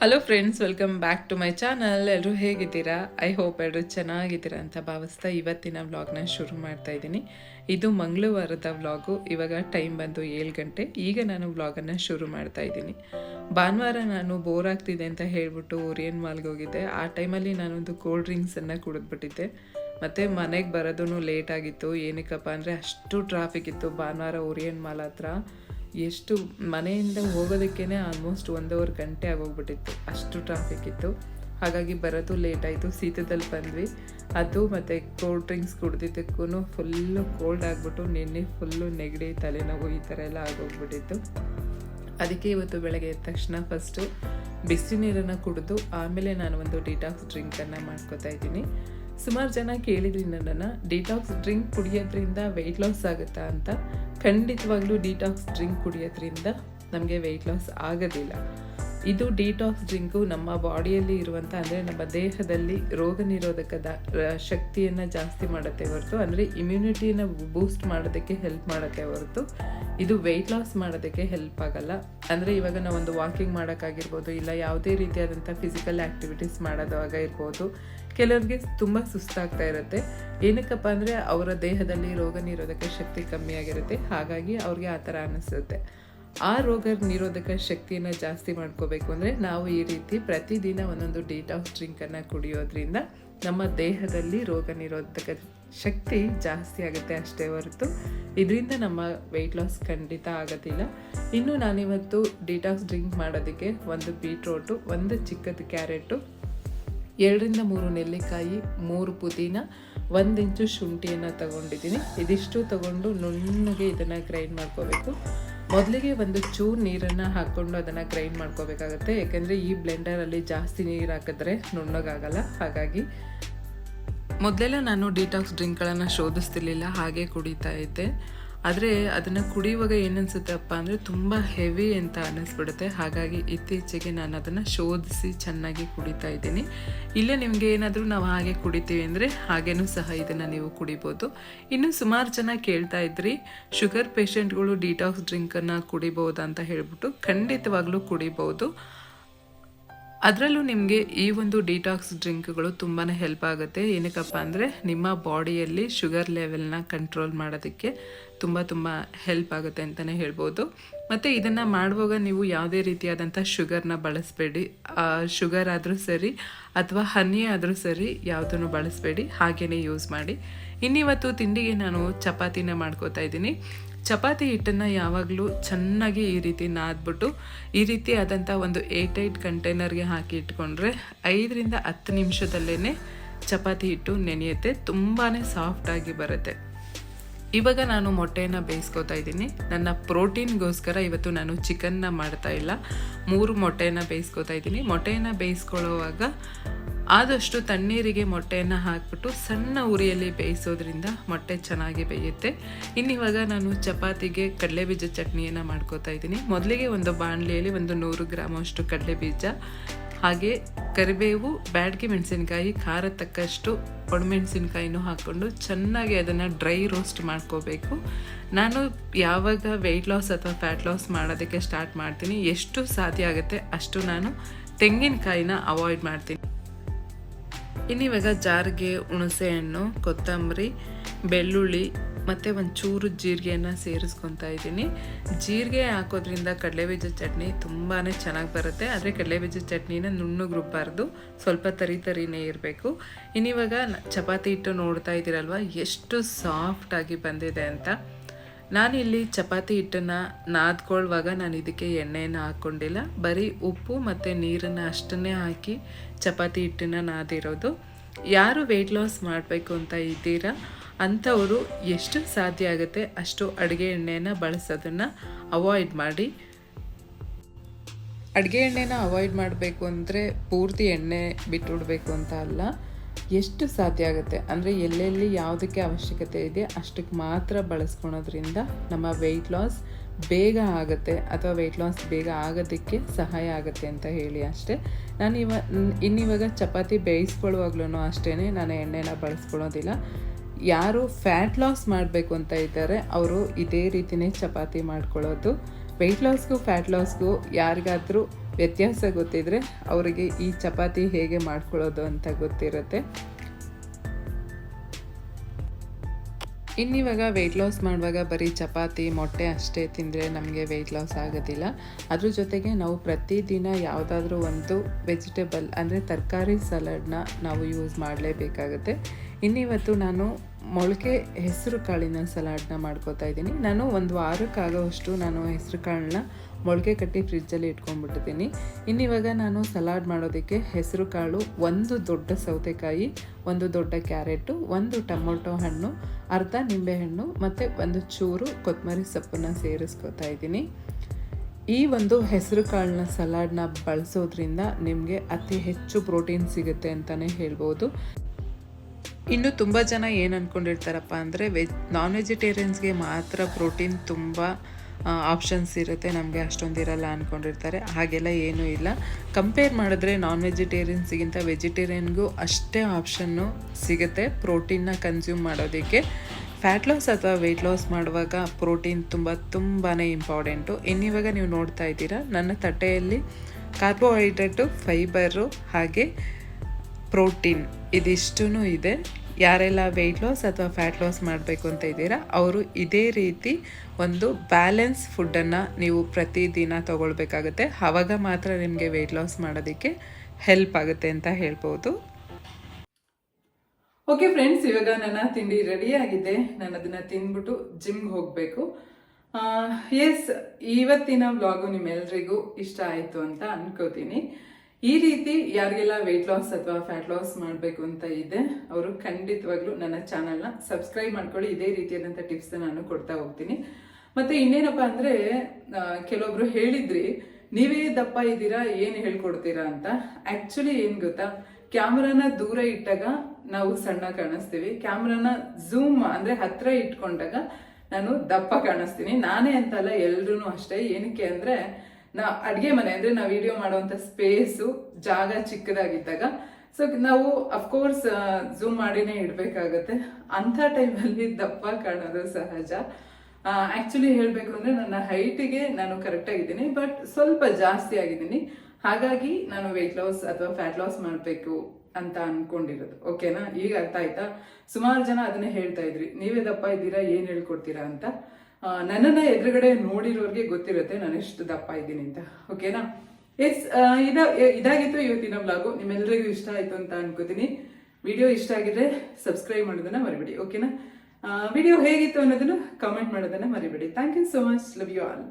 Hello friends welcome back to my channel ಎಲ್ಲರೂ ಹೇಗಿದ್ದೀರಾ? I hope ಎಲ್ಲರೂ ಚೆನ್ನಾಗಿದ್ದೀರಾ ಅಂತ ಭಾವಿಸ್ತಾ ಇವತ್ತಿನ ವ್ಲಾಗ್ನ ಶುರು ಮಾಡ್ತಾ ಇದ್ದೀನಿ. ಇದು ಮಂಗಳವಾರದ ವ್ಲಾಗು ಇವಾಗ ಟೈಮ್ ಬಂದು ಏಳು ಗಂಟೆ. ಈಗ ನಾನು ವ್ಲಾಗನ್ನು ಶುರು ಮಾಡ್ತಾ ಇದ್ದೀನಿ. ಭಾನುವಾರ ನಾನು ಬೋರ್ ಆಗ್ತಿದೆ ಅಂತ ಹೇಳಿಬಿಟ್ಟು ಓರಿಯನ್ ಮಾಲ್ಗೆ ಹೋಗಿದ್ದೆ. ಆ ಟೈಮಲ್ಲಿ ನಾನೊಂದು ಕೋಲ್ಡ್ ಡ್ರಿಂಕ್ಸನ್ನು ಕುಡಿದ್ಬಿಟ್ಟಿದ್ದೆ. ಮತ್ತು ಮನೆಗೆ ಬರೋದು ಲೇಟ್ ಆಗಿತ್ತು. ಏನಕ್ಕಪ್ಪ ಅಂದರೆ ಅಷ್ಟು ಟ್ರಾಫಿಕ್ ಇತ್ತು. ಭಾನುವಾರ ಓರಿಯನ್ ಮಾಲ್ ಹತ್ರ. ಎಷ್ಟು ಮನೆಯಿಂದ ಹೋಗೋದಕ್ಕೇ ಆಲ್ಮೋಸ್ಟ್ ಒಂದೂವರೆ ಗಂಟೆ ಆಗೋಗ್ಬಿಟ್ಟಿತ್ತು. ಅಷ್ಟು ಟ್ರಾಫಿಕ್ ಇತ್ತು. ಹಾಗಾಗಿ ಬರೋದು ಲೇಟ್ ಆಯಿತು. ಶೀತದಲ್ಲಿ ಬಂದ್ವಿ. ಅದು ಮತ್ತು ಕೋಲ್ಡ್ ಡ್ರಿಂಕ್ಸ್ ಕುಡ್ದಿದ್ದಕ್ಕೂ ಫುಲ್ಲು ಕೋಲ್ಡ್ ಆಗಿಬಿಟ್ಟು ನಿನ್ನೆ ಫುಲ್ಲು ನೆಗಡಿ, ತಲೆನೋವು ಈ ಥರ ಎಲ್ಲ ಆಗೋಗ್ಬಿಟ್ಟಿತ್ತು. ಅದಕ್ಕೆ ಇವತ್ತು ಬೆಳಗ್ಗೆ ಎದ್ದ ತಕ್ಷಣ ಫಸ್ಟು ಬಿಸಿ ನೀರನ್ನು ಕುಡಿದು ಆಮೇಲೆ ನಾನು ಒಂದು ಡಿಟಾಕ್ಸ್ ಡ್ರಿಂಕನ್ನು ಮಾಡ್ಕೋತಾ ಇದ್ದೀನಿ. ಸುಮಾರು ಜನ ಕೇಳಿದ್ರಿ ನನ್ನನ್ನು ಡಿಟಾಕ್ಸ್ ಡ್ರಿಂಕ್ ಕುಡಿಯೋದ್ರಿಂದ ವೆಯ್ಟ್ ಲಾಸ್ ಆಗುತ್ತಾ? ಅಂತ. ಖಂಡಿತವಾಗ್ಲೂ ಡಿಟಾಕ್ಸ್ ಡ್ರಿಂಕ್ ಕುಡಿಯೋದ್ರಿಂದ ನಮಗೆ ವೆಯ್ಟ್ ಲಾಸ್ ಆಗೋದಿಲ್ಲ. ಇದು ಡಿಟಾಕ್ಸ್ ಡ್ರಿಂಕು ನಮ್ಮ ಬಾಡಿಯಲ್ಲಿ ಇರುವಂಥ ಅಂದರೆ ನಮ್ಮ ದೇಹದಲ್ಲಿ ರೋಗ ನಿರೋಧಕದ ಶಕ್ತಿಯನ್ನು ಜಾಸ್ತಿ ಮಾಡುತ್ತೆ ಹೊರತು, ಅಂದರೆ ಇಮ್ಯುನಿಟಿನ ಬೂಸ್ಟ್ ಮಾಡೋದಕ್ಕೆ ಹೆಲ್ಪ್ ಮಾಡುತ್ತೆ ಹೊರತು, ಇದು ವೆಯ್ಟ್ ಲಾಸ್ ಮಾಡೋದಕ್ಕೆ ಹೆಲ್ಪ್ ಆಗಲ್ಲ. ಅಂದರೆ ಇವಾಗ ನಾವು ಒಂದು ವಾಕಿಂಗ್ ಮಾಡೋಕ್ಕಾಗಿರ್ಬೋದು ಇಲ್ಲ ಯಾವುದೇ ರೀತಿಯಾದಂಥ ಫಿಸಿಕಲ್ ಆ್ಯಕ್ಟಿವಿಟೀಸ್ ಮಾಡೋದಾಗ ಇರ್ಬೋದು. ಕೆಲವ್ರಿಗೆ ತುಂಬ ಸುಸ್ತಾಗ್ತಾ ಇರುತ್ತೆ. ಏನಕ್ಕಪ್ಪ ಅಂದರೆ ಅವರ ದೇಹದಲ್ಲಿ ರೋಗ ನಿರೋಧಕ ಶಕ್ತಿ ಕಮ್ಮಿ ಆಗಿರುತ್ತೆ. ಹಾಗಾಗಿ ಅವ್ರಿಗೆ ಆ ಥರ ಅನಿಸುತ್ತೆ. ಆ ರೋಗ ನಿರೋಧಕ ಶಕ್ತಿಯನ್ನು ಜಾಸ್ತಿ ಮಾಡ್ಕೋಬೇಕು ಅಂದರೆ ನಾವು ಈ ರೀತಿ ಪ್ರತಿದಿನ ಒಂದೊಂದು ಡಿಟಾಕ್ಸ್ ಡ್ರಿಂಕನ್ನು ಕುಡಿಯೋದ್ರಿಂದ ನಮ್ಮ ದೇಹದಲ್ಲಿ ರೋಗ ನಿರೋಧಕ ಶಕ್ತಿ ಜಾಸ್ತಿ ಆಗುತ್ತೆ ಅಷ್ಟೇ ಹೊರತು. ಇದರಿಂದ ನಮ್ಮ ವೆಯ್ಟ್ ಲಾಸ್ ಖಂಡಿತ ಆಗೋದಿಲ್ಲ. ಇನ್ನು ನಾನಿವತ್ತು ಡಿಟಾಕ್ಸ್ ಡ್ರಿಂಕ್ ಮಾಡೋದಕ್ಕೆ ಒಂದು ಬೀಟ್ರೋಟು ಒಂದು ಚಿಕ್ಕದು ಕ್ಯಾರೆಟು ಎರಡರಿಂದ ಮೂರು ನೆಲ್ಲಿಕಾಯಿ, ಮೂರು ಪುದೀನ, ಒಂದು ಇಂಚು ಶುಂಠಿಯನ್ನು ತಗೊಂಡಿದ್ದೀನಿ. ಇದಿಷ್ಟು ತಗೊಂಡು ನುಣ್ಣಗೆ ಇದನ್ನು ಗ್ರೈಂಡ್ ಮಾಡ್ಕೋಬೇಕು. ಮೊದಲಿಗೆ ಒಂದು ಚೂರು ನೀರನ್ನು ಹಾಕ್ಕೊಂಡು ಅದನ್ನು ಗ್ರೈಂಡ್ ಮಾಡ್ಕೋಬೇಕಾಗುತ್ತೆ. ಯಾಕೆಂದರೆ ಈ ಬ್ಲೆಂಡರಲ್ಲಿ ಜಾಸ್ತಿ ನೀರು ಹಾಕಿದ್ರೆ ನುಣ್ಣಗಾಗಲ್ಲ. ಹಾಗಾಗಿ ಮೊದಲೆಲ್ಲ ನಾನು ಡಿಟಾಕ್ಸ್ ಡ್ರಿಂಕ್ಗಳನ್ನು ಶೋಧಿಸ್ತಿರ್ಲಿಲ್ಲ, ಹಾಗೆ ಕುಡಿತಾ ಇದ್ದೆ. ಆದರೆ ಅದನ್ನು ಕುಡಿಯುವಾಗ ಏನನ್ಸುತ್ತಪ್ಪ ಅಂದರೆ ತುಂಬ ಹೆವಿ ಅಂತ ಅನ್ನಿಸ್ಬಿಡುತ್ತೆ ಹಾಗಾಗಿ ಇತ್ತೀಚೆಗೆ ನಾನು ಅದನ್ನು ಶೋಧಿಸಿ ಚೆನ್ನಾಗಿ ಕುಡಿತಾ ಇದ್ದೀನಿ. ಇಲ್ಲೇ ನಿಮಗೆ ಏನಾದರೂ ನಾವು ಹಾಗೆ ಕುಡಿತೀವಿ ಅಂದರೆ ಹಾಗೇನೂ ಸಹ ಇದನ್ನು ನೀವು ಕುಡಿಬೋದು. ಇನ್ನು ಸುಮಾರು ಜನ ಕೇಳ್ತಾ ಇದ್ರಿ, ಶುಗರ್ ಪೇಷಂಟ್ಗಳು ಡಿಟಾಕ್ಸ್ ಡ್ರಿಂಕನ್ನು ಕುಡಿಬೋದಾ? ಅಂತ ಹೇಳ್ಬಿಟ್ಟು ಖಂಡಿತವಾಗ್ಲೂ ಕುಡಿಬೋದು. ಅದರಲ್ಲೂ ನಿಮಗೆ ಈ ಒಂದು ಡಿಟಾಕ್ಸ್ ಡ್ರಿಂಕ್ಗಳು ತುಂಬಾ ಹೆಲ್ಪ್ ಆಗುತ್ತೆ. ಏನಕ್ಕಪ್ಪ ಅಂದರೆ ನಿಮ್ಮ ಬಾಡಿಯಲ್ಲಿ ಶುಗರ್ ಲೆವೆಲ್ನ ಕಂಟ್ರೋಲ್ ಮಾಡೋದಕ್ಕೆ ತುಂಬ ತುಂಬ ಹೆಲ್ಪ್ ಆಗುತ್ತೆ ಅಂತಲೇ ಹೇಳ್ಬೋದು. ಮತ್ತು ಇದನ್ನು ಮಾಡುವಾಗ ನೀವು ಯಾವುದೇ ರೀತಿಯಾದಂಥ ಶುಗರ್ನ ಬಳಸಬೇಡಿ. ಶುಗರ್ ಆದರೂ ಸರಿ ಅಥವಾ ಹನಿ ಆದರೂ ಸರಿ ಯಾವುದನ್ನು ಬಳಸಬೇಡಿ ಹಾಗೆಯೇ ಯೂಸ್ ಮಾಡಿ. ಇನ್ನಿವತ್ತು ತಿಂಡಿಗೆ ನಾನು ಚಪಾತಿನ ಮಾಡ್ಕೋತಾ ಇದ್ದೀನಿ. ಚಪಾತಿ ಹಿಟ್ಟನ್ನು ಯಾವಾಗಲೂ ಚೆನ್ನಾಗಿ ಈ ರೀತಿ ನಾದ್ಬಿಟ್ಟು, ಈ ರೀತಿ ಆದಂಥ ಒಂದು ಏಟ್ ಏಟ್ ಕಂಟೈನರ್ಗೆ ಹಾಕಿ ಇಟ್ಕೊಂಡ್ರೆ ಐದರಿಂದ ಹತ್ತು ನಿಮಿಷದಲ್ಲೇ ಚಪಾತಿ ಹಿಟ್ಟು ನೆನೆಯುತ್ತೆ ತುಂಬಾ ಸಾಫ್ಟಾಗಿ ಬರುತ್ತೆ. ಇವಾಗ ನಾನು ಮೊಟ್ಟೆಯನ್ನು ಬೇಯಿಸ್ಕೊತಾ ಇದ್ದೀನಿ. ನನ್ನ ಪ್ರೋಟೀನ್ಗೋಸ್ಕರ ಇವತ್ತು ನಾನು ಚಿಕನ್ನ ಮಾಡ್ತಾ ಇಲ್ಲ. ಮೂರು ಮೊಟ್ಟೆಯನ್ನು ಬೇಯಿಸ್ಕೊತಾ ಇದ್ದೀನಿ. ಮೊಟ್ಟೆಯನ್ನು ಬೇಯಿಸ್ಕೊಳ್ಳುವಾಗ ಆದಷ್ಟು ತಣ್ಣೀರಿಗೆ ಮೊಟ್ಟೆಯನ್ನು ಹಾಕ್ಬಿಟ್ಟು ಸಣ್ಣ ಉರಿಯಲ್ಲಿ ಬೇಯಿಸೋದ್ರಿಂದ ಮೊಟ್ಟೆ ಚೆನ್ನಾಗಿ ಬೇಯುತ್ತೆ. ಇನ್ನಿವಾಗ ನಾನು ಚಪಾತಿಗೆ ಕಡಲೆಬೀಜ ಚಟ್ನಿಯನ್ನು ಮಾಡ್ಕೋತಾ ಇದ್ದೀನಿ. ಮೊದಲಿಗೆ ಒಂದು ಬಾಣಲೆಯಲ್ಲಿ ಒಂದು ನೂರು ಗ್ರಾಮಷ್ಟು ಕಡಲೆಬೀಜ ಹಾಗೆ ಕರಿಬೇವು, ಬ್ಯಾಡ್ಗೆ ಮೆಣಸಿನ್ಕಾಯಿ, ಖಾರ ತಕ್ಕಷ್ಟು ಒಣಮೆಣಸಿನ್ಕಾಯಿನೂ ಹಾಕ್ಕೊಂಡು ಚೆನ್ನಾಗಿ ಅದನ್ನು ಡ್ರೈ ರೋಸ್ಟ್ ಮಾಡ್ಕೋಬೇಕು. ನಾನು ಯಾವಾಗ ವೆಯ್ಟ್ ಲಾಸ್ ಅಥವಾ ಫ್ಯಾಟ್ ಲಾಸ್ ಮಾಡೋದಕ್ಕೆ ಸ್ಟಾರ್ಟ್ ಮಾಡ್ತೀನಿ, ಎಷ್ಟು ಸಾಧ್ಯ ಆಗುತ್ತೆ ಅಷ್ಟು ನಾನು ತೆಂಗಿನಕಾಯಿನ ಅವಾಯ್ಡ್ ಮಾಡ್ತೀನಿ. ಇನ್ನಿವಾಗ ಜಾರಿಗೆ, ಹುಣಸೆ ಹಣ್ಣು, ಕೊತ್ತಂಬರಿ, ಬೆಳ್ಳುಳ್ಳಿ ಮತ್ತು ಒಂದು ಚೂರು ಜೀರಿಗೆಯನ್ನು ಸೇರಿಸ್ಕೊತಾ ಇದ್ದೀನಿ. ಜೀರಿಗೆ ಹಾಕೋದ್ರಿಂದ ಕಡಲೆಬೀಜ ಚಟ್ನಿ ತುಂಬಾ ಚೆನ್ನಾಗಿ ಬರುತ್ತೆ. ಆದರೆ ಕಡಲೆಬೀಜ ಚಟ್ನಿನ ನುಣ್ಣಗೆ ರುಬ್ಬಾರ್ದು ಸ್ವಲ್ಪ ತರಿ ತರಿನೇ ಇರಬೇಕು. ಇನ್ನಿವಾಗ ಚಪಾತಿ ಹಿಟ್ಟು ನೋಡ್ತಾ ಇದ್ದೀರಲ್ವ? ಎಷ್ಟು ಸಾಫ್ಟಾಗಿ ಬಂದಿದೆ ಅಂತ. ನಾನಿಲ್ಲಿ ಚಪಾತಿ ಹಿಟ್ಟನ್ನು ನಾದ್ಕೊಳ್ಳುವಾಗ ನಾನು ಇದಕ್ಕೆ ಎಣ್ಣೆಯನ್ನು ಹಾಕ್ಕೊಂಡಿಲ್ಲ. ಬರೀ ಉಪ್ಪು ಮತ್ತು ನೀರನ್ನು ಅಷ್ಟನ್ನೇ ಹಾಕಿ ಚಪಾತಿ ಹಿಟ್ಟನ್ನು ನಾದಿರೋದು. ಯಾರು ವೆಯ್ಟ್ ಲಾಸ್ ಮಾಡಬೇಕು ಅಂತ ಇದ್ದೀರಾ? ಅಂಥವರು ಎಷ್ಟು ಸಾಧ್ಯ ಆಗುತ್ತೆ ಅಷ್ಟು ಅಡುಗೆ ಎಣ್ಣೆಯನ್ನು ಬಳಸೋದನ್ನು ಅವಾಯ್ಡ್ ಮಾಡಿ. ಅಡುಗೆ ಎಣ್ಣೆನ ಅವಾಯ್ಡ್ ಮಾಡಬೇಕು ಅಂದರೆ ಪೂರ್ತಿ ಎಣ್ಣೆ ಬಿಟ್ಟುಬಿಡಬೇಕು ಅಂತ ಅಲ್ಲ. ಎಷ್ಟು ಸಾಧ್ಯ ಆಗುತ್ತೆ? ಅಂದರೆ ಎಲ್ಲೆಲ್ಲಿ ಯಾವುದಕ್ಕೆ ಅವಶ್ಯಕತೆ ಇದೆ, ಅಷ್ಟಕ್ಕೆ ಮಾತ್ರ ಬಳಸ್ಕೊಳೋದ್ರಿಂದ ನಮ್ಮ ವೆಯ್ಟ್ ಲಾಸ್ ಬೇಗ ಆಗುತ್ತೆ ಅಥವಾ ವೆಯ್ಟ್ ಲಾಸ್ ಬೇಗ ಆಗೋದಕ್ಕೆ ಸಹಾಯ ಆಗುತ್ತೆ ಅಂತ ಹೇಳಿ ಅಷ್ಟೇ. ನಾನು ಇವ, ಇನ್ನಿವಾಗ ಚಪಾತಿ ಬೇಯಿಸ್ಕೊಳ್ಳುವಾಗ್ಲೂ ಅಷ್ಟೇ ನಾನು ಎಣ್ಣೆನ ಬಳಸ್ಕೊಳ್ಳೋದಿಲ್ಲ. ಯಾರು ಫ್ಯಾಟ್ ಲಾಸ್ ಮಾಡಬೇಕು ಅಂತ ಇದ್ದಾರೆ, ಅವರು ಇದೇ ರೀತಿಯೇ ಚಪಾತಿ ಮಾಡ್ಕೊಳ್ಳೋದು. ವೆಯ್ಟ್ ಲಾಸ್ಗೂ ಫ್ಯಾಟ್ ಲಾಸ್ಗೂ ಯಾರಿಗಾದರೂ ವ್ಯತ್ಯಾಸ ಗೊತ್ತಿದ್ರೆ ಅವರಿಗೆ ಈ ಚಪಾತಿ ಹೇಗೆ ಮಾಡ್ಕೊಳ್ಳೋದು ಅಂತ ಗೊತ್ತಿರುತ್ತೆ. ಇನ್ನಿವಾಗ ವೆಯ್ಟ್ ಲಾಸ್ ಮಾಡುವಾಗ ಬರೀ ಚಪಾತಿ, ಮೊಟ್ಟೆ ಅಷ್ಟೇ ತಿಂದರೆ ನಮಗೆ ವೆಯ್ಟ್ ಲಾಸ್ ಆಗೋದಿಲ್ಲ. ಅದ್ರ ಜೊತೆಗೆ ನಾವು ಪ್ರತಿದಿನ ಯಾವುದಾದ್ರೂ ಒಂದು ವೆಜಿಟೇಬಲ್ ಅಂದರೆ ತರಕಾರಿ ಸಲಾಡ್ನ ನಾವು ಯೂಸ್ ಮಾಡಲೇಬೇಕಾಗುತ್ತೆ. ಇನ್ನಿವತ್ತು ನಾನು ಮೊಳಕೆ ಹೆಸರು ಕಾಳಿನ ಸಲಾಡ್ನ ಮಾಡ್ಕೋತಾ ಇದ್ದೀನಿ. ನಾನು ಒಂದು ವಾರಕ್ಕಾಗೋವಷ್ಟು ನಾನು ಹೆಸರು ಕಾಳನ್ನ ಮೊಳಕೆ ಕಟ್ಟಿ ಫ್ರಿಜ್ಜಲ್ಲಿ ಇಟ್ಕೊಂಡ್ಬಿಟ್ಟಿದ್ದೀನಿ. ಇನ್ನಿವಾಗ ನಾನು ಸಲಾಡ್ ಮಾಡೋದಕ್ಕೆ ಹೆಸರು ಕಾಳು ಒಂದು ದೊಡ್ಡ ಸೌತೆಕಾಯಿ, ಒಂದು ದೊಡ್ಡ ಕ್ಯಾರೆಟು, ಒಂದು ಟೊಮೊಟೊ ಹಣ್ಣು, ಅರ್ಧ ನಿಂಬೆಹಣ್ಣು ಮತ್ತು ಒಂದು ಚೂರು ಕೊತ್ತಂಬರಿ ಸೊಪ್ಪನ್ನು ಸೇರಿಸ್ಕೊತಾ ಇದ್ದೀನಿ. ಈ ಒಂದು ಹೆಸರು ಕಾಳನ್ನ ಸಲಾಡ್ನ ಬಳಸೋದ್ರಿಂದ ನಿಮಗೆ ಅತಿ ಹೆಚ್ಚು ಪ್ರೋಟೀನ್ ಸಿಗುತ್ತೆ ಅಂತಲೇ ಹೇಳ್ಬೋದು. ಇನ್ನು ತುಂಬ ಜನ ಏನು ಅಂದ್ಕೊಂಡಿರ್ತಾರಪ್ಪ ಅಂದರೆ ವೆಜ್ ನಾನ್ ವೆಜಿಟೇರಿಯನ್ಸ್ಗೆ ಮಾತ್ರ ಪ್ರೋಟೀನ್ ತುಂಬ ಆಪ್ಷನ್ಸ್ ಇರುತ್ತೆ. ನಮಗೆ ಅಷ್ಟೊಂದು ಇರಲ್ಲ ಅಂದ್ಕೊಂಡಿರ್ತಾರೆ ಹಾಗೆಲ್ಲ ಏನೂ ಇಲ್ಲ. ಕಂಪೇರ್ ಮಾಡಿದ್ರೆ ನಾನ್ ವೆಜಿಟೇರಿಯನ್ಸ್ಗಿಂತ ವೆಜಿಟೇರಿಯನ್ಗೂ ಅಷ್ಟೇ ಆಪ್ಷನ್ನು ಸಿಗುತ್ತೆ ಪ್ರೋಟೀನ್ನ ಕನ್ಸ್ಯೂಮ್ ಮಾಡೋದಕ್ಕೆ. ಫ್ಯಾಟ್ ಲಾಸ್ ಅಥವಾ ವೆಯ್ಟ್ ಲಾಸ್ ಮಾಡುವಾಗ ಪ್ರೋಟೀನ್ ತುಂಬ ತುಂಬಾ ಇಂಪಾರ್ಟೆಂಟು ಇನ್ನಿವಾಗ ನೀವು ನೋಡ್ತಾ ಇದ್ದೀರಾ, ನನ್ನ ತಟ್ಟೆಯಲ್ಲಿ ಕಾರ್ಬೋಹೈಡ್ರೇಟು ಫೈಬರು ಹಾಗೆ ಪ್ರೋಟೀನ್ ಇದಿಷ್ಟೂ ಇದೆ. ಯಾರೆಲ್ಲ ವೆಯ್ಟ್ ಲಾಸ್ ಅಥವಾ ಫ್ಯಾಟ್ ಲಾಸ್ ಮಾಡಬೇಕು ಅಂತ ಇದ್ದೀರಾ, ಅವರು ಇದೇ ರೀತಿ ಒಂದು ಬ್ಯಾಲೆನ್ಸ್ ಫುಡ್ಡನ್ನು ನೀವು ಪ್ರತಿದಿನ ತೊಗೊಳ್ಬೇಕಾಗುತ್ತೆ. ಆವಾಗ ಮಾತ್ರ ನಿಮಗೆ ವೆಯ್ಟ್ ಲಾಸ್ ಮಾಡೋದಕ್ಕೆ ಹೆಲ್ಪ್ ಆಗುತ್ತೆ ಅಂತ ಹೇಳ್ಬೋದು. ಓಕೆ ಫ್ರೆಂಡ್ಸ್ ಇವಾಗ ನನ್ನ ತಿಂಡಿ ರೆಡಿ ಆಗಿದೆ. ನಾನು ಅದನ್ನ ತಿಂದ್ಬಿಟ್ಟು ಜಿಮ್ಗೆ ಹೋಗಬೇಕು. ಎಸ್ ಇವತ್ತಿನ ವ್ಲಾಗು ನಿಮ್ಮೆಲ್ರಿಗೂ ಇಷ್ಟ ಆಯಿತು ಅಂತ ಅನ್ಕೋತೀನಿ. ಈ ರೀತಿ ಯಾರಿಗೆಲ್ಲ ವೆಯ್ಟ್ ಲಾಸ್ ಅಥವಾ ಫ್ಯಾಟ್ ಲಾಸ್ ಮಾಡಬೇಕು ಅಂತ ಇದೆ, ಅವರು ಖಂಡಿತವಾಗ್ಲೂ ನನ್ನ ಚಾನಲ್ನ ಸಬ್ಸ್ಕ್ರೈಬ್ ಮಾಡ್ಕೊಳ್ಳಿ. ಇದೇ ರೀತಿಯಾದಂಥ ಟಿಪ್ಸ್ ನಾನು ಕೊಡ್ತಾ ಹೋಗ್ತೀನಿ. ಮತ್ತೆ ಇನ್ನೇನಪ್ಪ ಅಂದ್ರೆ ಕೆಲವೊಬ್ರು ಹೇಳಿದ್ರಿ, ನೀವೇ ದಪ್ಪ ಇದ್ದೀರಾ, ಏನು ಹೇಳ್ಕೊಡ್ತೀರಾ ಅಂತ. ಆಕ್ಚುಲಿ ಏನ್ ಗೊತ್ತಾ ಕ್ಯಾಮ್ರಾನ ದೂರ ಇಟ್ಟಾಗ ನಾವು ಸಣ್ಣ ಕಾಣಿಸ್ತೀವಿ. ಕ್ಯಾಮ್ರಾನ ಝೂಮ್ ಅಂದ್ರೆ ಹತ್ರ ಇಟ್ಕೊಂಡಾಗ ನಾನು ದಪ್ಪ ಕಾಣಿಸ್ತೀನಿ. ನಾನೇ ಅಂತಲ್ಲ ಎಲ್ರೂ ಅಷ್ಟೇ. ಏನಕ್ಕೆ ಅಂದ್ರೆ ನಾ ಅಡುಗೆ ಮನೆ ಅಂದ್ರೆ ನಾವು ವಿಡಿಯೋ ಮಾಡುವಂಥ ಸ್ಪೇಸು ಜಾಗ ಚಿಕ್ಕದಾಗಿದ್ದಾಗ. ಸೊ ನಾವು ಅಫ್ಕೋರ್ಸ್ ಝೂಮ್ ಮಾಡಿನೇ ಇಡಬೇಕಾಗತ್ತೆ. ಅಂಥ ಟೈಮಲ್ಲಿ ದಪ್ಪ ಕಾಣೋದು ಸಹಜ. ಆ್ಯಕ್ಚುಲಿ ಹೇಳಬೇಕು ಅಂದ್ರೆ ನನ್ನ ಹೈಟಿಗೆ ನಾನು ಕರೆಕ್ಟಾಗಿದ್ದೀನಿ ಬಟ್ ಸ್ವಲ್ಪ ಜಾಸ್ತಿ ಆಗಿದ್ದೀನಿ. ಹಾಗಾಗಿ ನಾನು ವೆಯ್ಟ್ ಲಾಸ್ ಅಥವಾ ಫ್ಯಾಟ್ ಲಾಸ್ ಮಾಡಬೇಕು ಅಂತ ಅನ್ಕೊಂಡಿರೋದು. ಓಕೆನಾ ಈಗ ಅರ್ಥ ಆಯ್ತಾ? ಸುಮಾರು ಜನ ಅದನ್ನೇ ಹೇಳ್ತಾ ಇದ್ರಿ. ನೀವೇ ದಪ್ಪ ಇದ್ದೀರಾ? ಏನು ಹೇಳ್ಕೊಡ್ತೀರಾ ಅಂತ. ನನ್ನನ್ನ ಎದುರುಗಡೆ ನೋಡಿರೋರಿಗೆ ಗೊತ್ತಿರುತ್ತೆ ನಾನು ಎಷ್ಟು ದಪ್ಪ ಇದ್ದೀನಿ ಅಂತ. ಓಕೆನಾ ಎಸ್ ಇದ ಇದಾಗಿತ್ತು ಇವತ್ತಿನ ಬ್ಲಾಗು ನಿಮ್ಮೆಲ್ಲರಿಗೂ ಇಷ್ಟ ಆಯ್ತು ಅಂತ ಅನ್ಕೋತೀನಿ. ವಿಡಿಯೋ ಇಷ್ಟ ಆಗಿದ್ರೆ ಸಬ್ಸ್ಕ್ರೈಬ್ ಮಾಡೋದನ್ನ ಮರಿಬೇಡಿ ಓಕೆನಾ ವಿಡಿಯೋ ಹೇಗಿತ್ತು ಅನ್ನೋದನ್ನು ಕಾಮೆಂಟ್ ಮಾಡೋದನ್ನ ಮರಿಬೇಡಿ. Thank you so much love you all